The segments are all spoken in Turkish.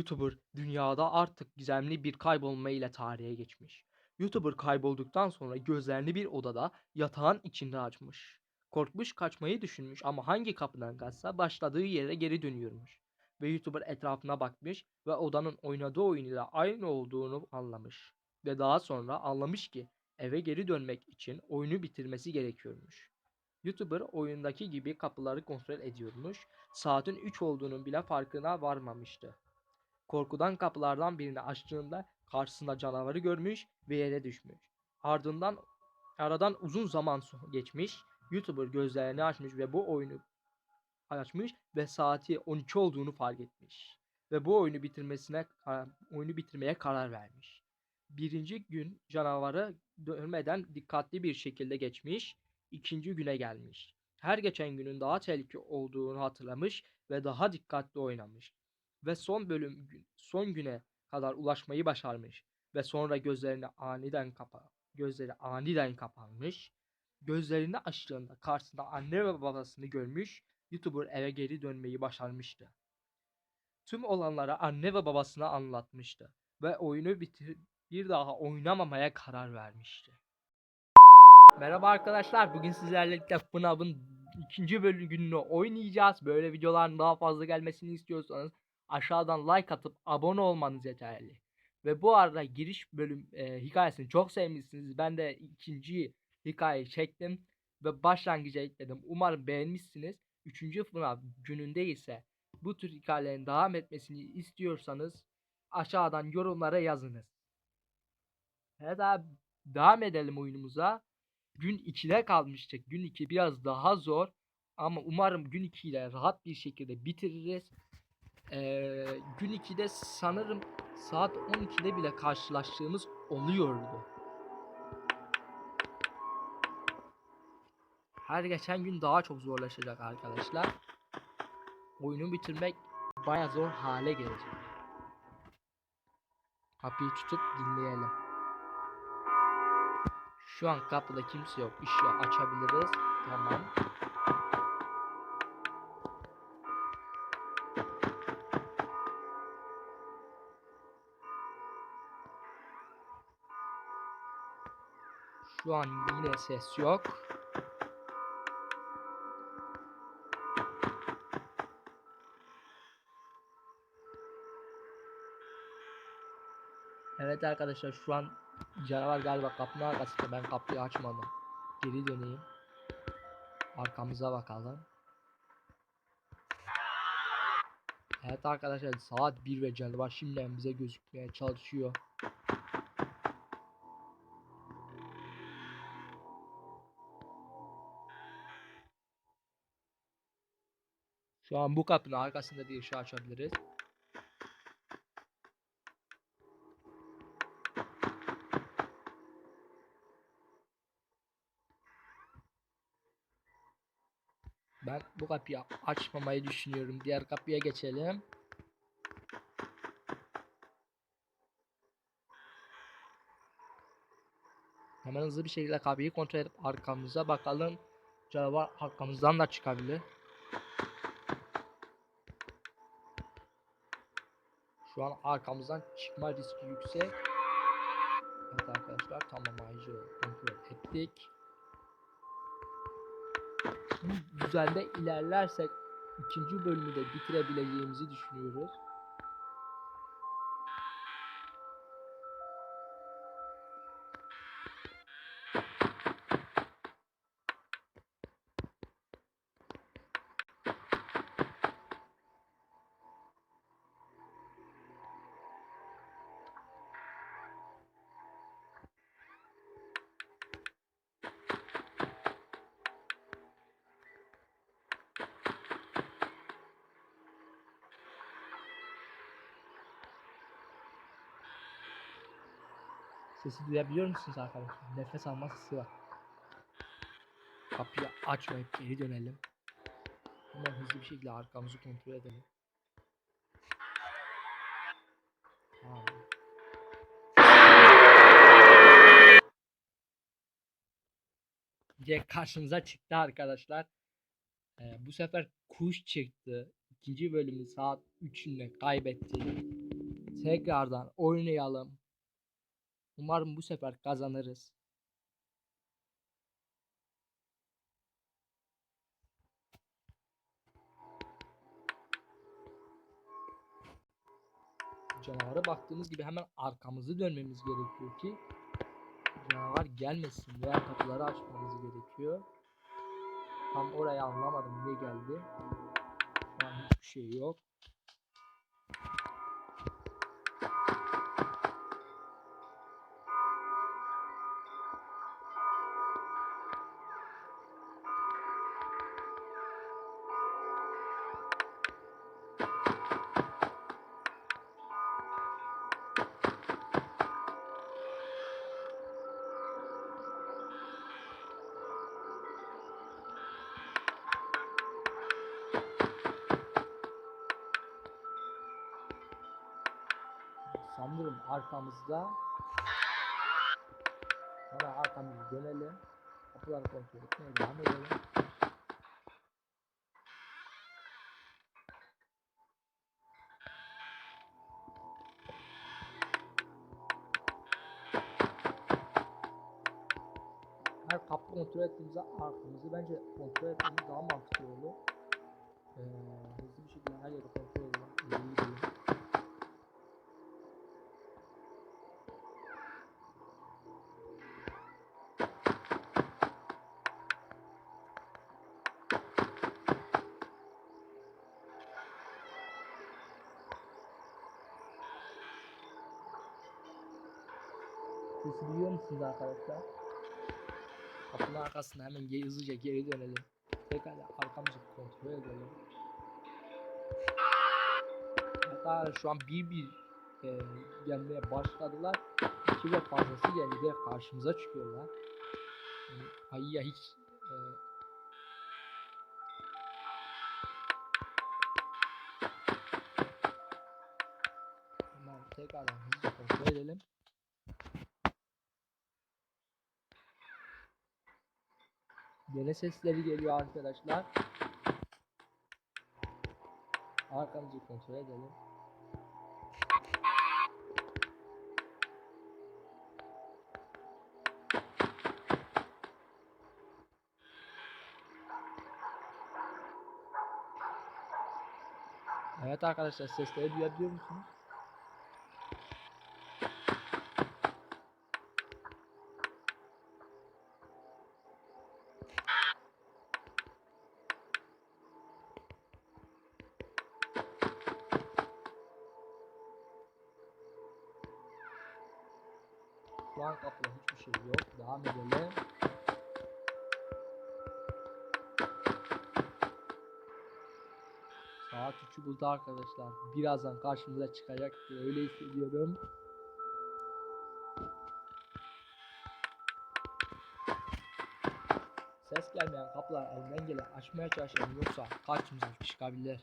YouTuber dünyada artık gizemli bir kaybolma ile tarihe geçmiş. YouTuber kaybolduktan sonra gözlerini bir odada yatağın içinde açmış. Korkmuş kaçmayı düşünmüş ama hangi kapıdan kaçsa başladığı yere geri dönüyormuş. Ve YouTuber etrafına bakmış ve odanın oynadığı oyun ile aynı olduğunu anlamış. Ve daha sonra anlamış ki eve geri dönmek için oyunu bitirmesi gerekiyormuş. YouTuber oyundaki gibi kapıları kontrol ediyormuş. Saatin 3 olduğunun bile farkına varmamıştı. Korkudan kapılardan birini açtığında karşısında canavarı görmüş ve yere düşmüş. Ardından aradan uzun zaman geçmiş. YouTuber gözlerini açmış ve bu oyunu açmış ve saati 12 olduğunu fark etmiş. Ve bu oyunu bitirmesine oyunu bitirmeye karar vermiş. Birinci gün canavarı görmeden dikkatli bir şekilde geçmiş. ikinci güne gelmiş. Her geçen günün daha tehlikeli olduğunu hatırlamış ve daha dikkatli oynamış ve son bölüm son güne kadar ulaşmayı başarmış ve sonra gözlerini aniden kapa gözleri aniden kapanmış. Gözlerini açtığında karşısında anne ve babasını görmüş. YouTuber eve geri dönmeyi başarmıştı. Tüm olanları anne ve babasına anlatmıştı ve oyunu bitir bir daha oynamamaya karar vermişti. Merhaba arkadaşlar. Bugün sizlerle birlikte FNAF'ın ikinci bölümünü oynayacağız. Böyle videoların daha fazla gelmesini istiyorsanız aşağıdan like atıp abone olmanız yeterli. Ve bu arada giriş bölüm e, hikayesini çok sevmişsiniz. Ben de ikinci hikayeyi çektim ve başlangıca ekledim. Umarım beğenmişsiniz. Üçüncü FNAF gününde ise bu tür hikayelerin devam etmesini istiyorsanız aşağıdan yorumlara yazınız. Evet abi devam edelim oyunumuza. Gün 2'de kalmıştık. Gün 2 biraz daha zor. Ama umarım gün 2 ile rahat bir şekilde bitiririz. Ee, gün 2'de sanırım saat 12'de bile karşılaştığımız oluyordu. Her geçen gün daha çok zorlaşacak arkadaşlar. Oyunu bitirmek baya zor hale gelecek. Kapıyı tutup dinleyelim. Şu an kapıda kimse yok. Işığı açabiliriz. Tamam. Şu an yine ses yok. Evet arkadaşlar şu an canavar galiba kapının arkasında ben kapıyı açmadım. Geri döneyim. Arkamıza bakalım. Evet arkadaşlar saat 1 ve canavar şimdiden bize gözükmeye çalışıyor. Şu an bu kapının arkasında bir ışığı açabiliriz. Ben bu kapıyı açmamayı düşünüyorum. Diğer kapıya geçelim. Hemen hızlı bir şekilde kapıyı kontrol edip arkamıza bakalım. Canavar arkamızdan da çıkabilir. An arkamızdan çıkma riski yüksek. Evet arkadaşlar tamamlayıcı kontrol ettik. Bu düzende ilerlersek ikinci bölümü de bitirebileceğimizi düşünüyoruz. Sesi duyabiliyor musunuz arkadaşlar? Nefes alma sesi var. Kapıyı açmayıp geri dönelim. Hemen hızlı bir şekilde arkamızı kontrol edelim. Tamam. Direkt karşımıza çıktı arkadaşlar. Ee, bu sefer kuş çıktı. İkinci bölümü saat 3'ünde kaybettik. Tekrardan oynayalım. Umarım bu sefer kazanırız. Canavara baktığımız gibi hemen arkamızı dönmemiz gerekiyor ki canavar gelmesin. Diğer kapıları açmamız gerekiyor. Tam orayı anlamadım niye geldi. Şu an hiçbir şey yok. Sanırım arkamızda. Hemen arkamızı dönelim. Kapıları kontrol etmeye devam edelim. Her kapı kontrol ettiğimizde arkamızı bence kontrol etmemiz daha mantıklı olur. Ee, hızlı bir şekilde her yeri kontrol edelim. Sesi duyuyor musunuz arkadaşlar? Kapının arkasına hemen geri, hızlıca geri dönelim. Tekrar arkamızı kontrol edelim. Hatta şu an bir bir e, gelmeye başladılar. İki ve fazlası geldi karşımıza çıkıyorlar. Yani ayıya hiç e, Hemen tekrardan hızlıca kontrol edelim. Gene sesleri geliyor arkadaşlar. Arkamızı kontrol edelim. Evet arkadaşlar sesleri duyabiliyor musunuz? Şu an kapıda hiçbir şey yok. Devam edelim. Saat 3'ü buldu arkadaşlar. Birazdan karşımıza çıkacak. Öyle hissediyorum. Ses gelmeyen kapılar elinden gelen açmaya çalışalım yoksa karşımıza çıkabilir.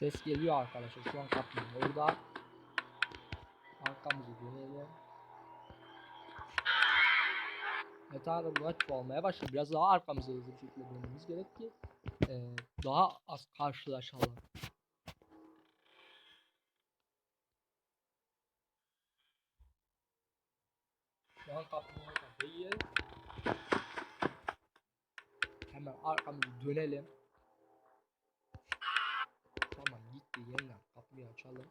Ses geliyor arkadaşlar. Şu an kapının orada. Arkamızı dönelim. Evet abi bu çoğalmaya başladı. Biraz daha arkamıza hızlı şekilde dönmemiz gerek ki eee, daha az karşılaşalım. Şu an değil. Hemen arkamızı dönelim. Yeniden kapıyı açalım.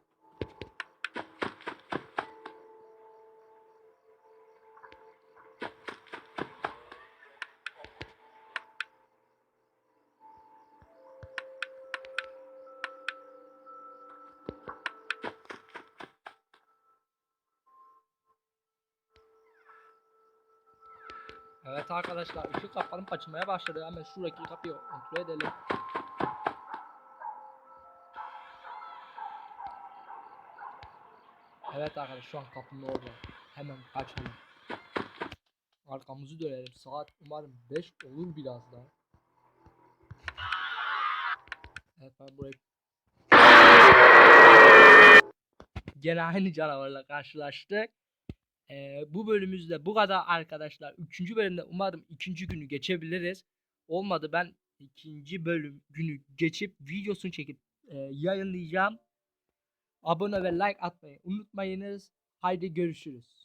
Evet arkadaşlar ışık kapanıp açılmaya başladı. Hemen şuradaki kapıyı kontrol edelim. Evet arkadaşlar şu an kapının orada. Hemen kaçalım. Arkamızı dönelim. Saat umarım 5 olur birazdan. Evet ben buraya Gene aynı canavarla karşılaştık. Ee, bu bölümümüzde bu kadar arkadaşlar. Üçüncü bölümde umarım ikinci günü geçebiliriz. Olmadı ben ikinci bölüm günü geçip videosunu çekip e, yayınlayacağım. Abone ve like atmayı unutmayınız. Haydi görüşürüz.